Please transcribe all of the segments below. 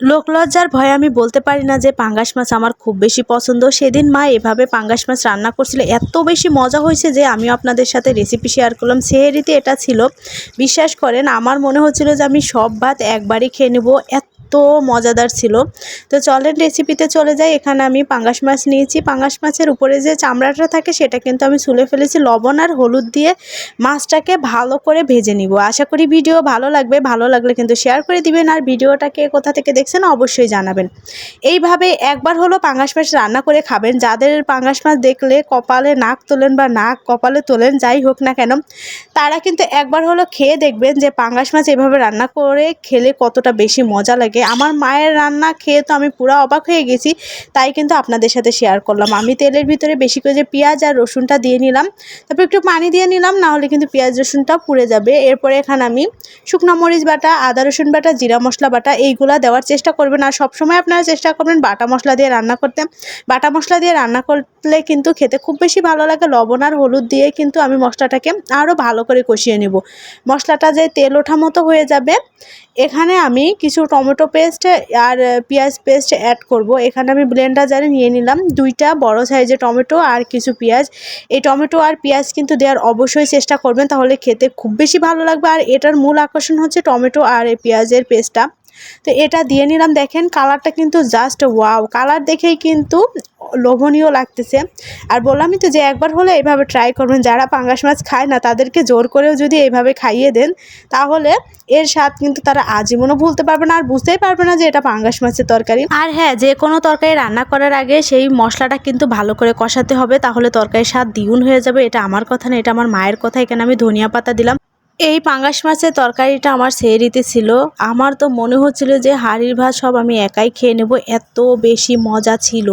লোকলজ্জার ভয়ে আমি বলতে পারি না যে পাঙ্গাস মাছ আমার খুব বেশি পছন্দ। সেদিন মা এভাবে পাঙ্গাস মাছ রান্না করছিল। এত বেশি মজা হয়েছে যে আমিও আপনাদের সাথে রেসিপি শেয়ার করলাম। সেহেরিতে এটা ছিল। বিশ্বাস করেন, আমার মনে হচ্ছিল যে আমি সব ভাত একবারই খেয়ে নেব। এত মজাদার ছিল। তো চলেন রেসিপিতে চলে যাই। এখানে আমি পাঙ্গাস মাছ নিয়েছি। পাঙ্গাস মাছের উপরে যে চামড়াটা থাকে সেটা কিন্তু আমি সুলে ফেলেছি লবণ আর হলুদ দিয়ে মাছটাকে ভালো করে ভেজে নিব। আশা করি ভিডিও ভালো লাগবে। ভালো লাগলে কিন্তু শেয়ার করে দিবেন। আর ভিডিওটাকে কোথা থেকে দেখছেন অবশ্যই জানাবেন। এইভাবে একবার হলো পাঙ্গাস মাছ রান্না করে খাবেন। যাদের পাঙ্গাস মাছ দেখলে কপালে নাক তোলেন বা নাক কপালে তোলেন, যাই হোক না কেন, তারা কিন্তু একবার হলো খেয়ে দেখবেন যে পাঙ্গাস মাছ এভাবে রান্না করে খেলে কতটা বেশি মজা লাগে। আমার মায়ের রান্না খেয়ে তো আমি পুরো অবাক হয়ে গেছি, তাই কিন্তু আপনাদের সাথে শেয়ার করলাম। আমি তেলের ভিতরে বেশি করে যে পেঁয়াজ আর রসুনটা দিয়ে নিলাম, তারপর একটু পানি দিয়ে নিলাম, না হলে কিন্তু পেঁয়াজ রসুনটা পুড়ে যাবে। এরপরে এখানে আমি শুকনো মরিচ বাটা, আদা রসুন বাটা, জিরা মশলা বাটা, এইগুলা দেওয়ার চেষ্টা করবেন। আর সবসময় আপনারা চেষ্টা করবেন বাটা মশলা দিয়ে রান্না করতে। বাটা মশলা দিয়ে রান্না করলে কিন্তু খেতে খুব বেশি ভালো লাগে। লবণ আর হলুদ দিয়ে কিন্তু আমি মশলাটাকে আরও ভালো করে কষিয়ে নেব। মশলাটা যে তেল ওঠা মতো হয়ে যাবে, এখানে আমি কিছু টমেটো পেস্ট আর পেঁয়াজ পেস্ট অ্যাড করব। এখানে আমি ব্লেন্ডার জারে নিয়ে নিলাম দুইটা বড় সাইজের টমেটো আর কিছু পেঁয়াজ। এই টমেটো আর পেঁয়াজ কিন্তু দেওয়ার অবশ্যই চেষ্টা করবেন, তাহলে খেতে খুব বেশি ভালো লাগবে। আর এটার মূল আকর্ষণ হচ্ছে টমেটো আর এই পেঁয়াজের পেস্টটা তো এটা দিয়ে নিলাম, দেখেন কালারটা কিন্তু জাস্ট ওয়াও কালার দেখেই কিন্তু লোভনীয় লাগতেছে। আর বললামই তো যে একবার হলে এভাবে ট্রাই করবেন, যারা পাঙ্গাস মাছ খায় না, তাদেরকে জোর করেও যদি এইভাবে খাইয়ে দেন, তাহলে এর স্বাদ কিন্তু তারা আজীবনও ভুলতে পারবে না, আর বুঝতেই পারবে না যে এটা পাঙ্গাস মাছের তরকারি। আর হ্যাঁ যে কোনো তরকারি রান্না করার আগে সেই মশলাটা কিন্তু ভালো করে কষাতে হবে, তাহলে তরকারির স্বাদ দ্বিগুণ হয়ে যাবে, এটা আমার কথা না, এটা আমার মায়ের কথা, এখানে আমি ধনিয়া পাতা দিলাম। এই পাঙ্গাস মাছের তরকারিটা আমার সেই রীতি ছিল। আমার তো মনে হচ্ছিল যে হাড়ির ভাত সব আমি একাই খেয়ে নেব, এত বেশি মজা ছিল।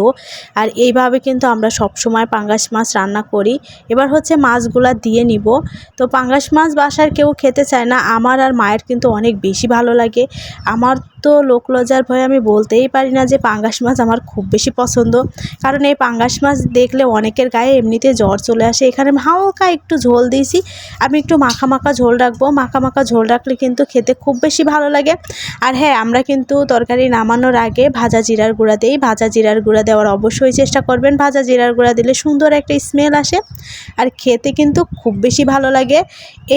আর এইভাবে কিন্তু আমরা সব সময় পাঙ্গাস মাছ রান্না করি। এবার হচ্ছে মাছগুলা দিয়ে নিব। তো পাঙ্গাস মাছ বাসার কেউ খেতে চায় না, আমার আর মায়ের কিন্তু অনেক বেশি ভালো লাগে। আমার তো লোকলজার ভয়ে আমি বলতেই পারি না যে পাঙ্গাস মাছ আমার খুব বেশি পছন্দ। কারণ এই পাঙ্গাস মাছ দেখলে অনেকের গায়ে এমনিতে জ্বর চলে আসে। এখানে হালকা একটু ঝোল দিয়েছি। আমি একটু মাখা মাখা ঝোল রাখব। মাখা মাখা ঝোল রাখলে কিন্তু খেতে খুব বেশি ভালো লাগে। আর হ্যাঁ আমরা কিন্তু তরকারি নামানোর আগে ভাজা জিরার গুঁড়া দিই। ভাজা জিরার গুঁড়া দেওয়ার অবশ্যই চেষ্টা করবেন। ভাজা জিরার গুঁড়া দিলে সুন্দর একটা স্মেল আসে আর খেতে কিন্তু খুব বেশি ভালো লাগে।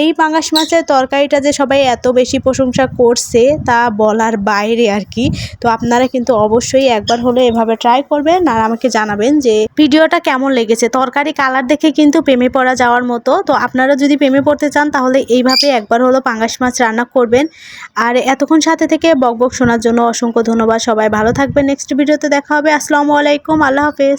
এই পাঙ্গাস মাছের তরকারিটা যে সবাই এত বেশি প্রশংসা করছে তা বলার বাইরে আর কি। তো আপনারা কিন্তু অবশ্যই একবার হলে এভাবে ট্রাই করবেন আর আমাকে জানাবেন যে ভিডিওটা কেমন লেগেছে। তরকারি কালার দেখে কিন্তু প্রেমে পড়া যাওয়ার মতো। তো আপনারা যদি প্রেমে পড়তে চান তাহলে এইভাবে একবার হলো পাঙ্গাস মাছ রান্না করবেন। আর এতক্ষণ সাথে থেকে বকবক শোনার জন্য অসংখ্য ধন্যবাদ। সবাই ভালো থাকবেন। নেক্সট ভিডিওতে দেখা হবে। আসসালামু আলাইকুম। আল্লাহ হাফেজ।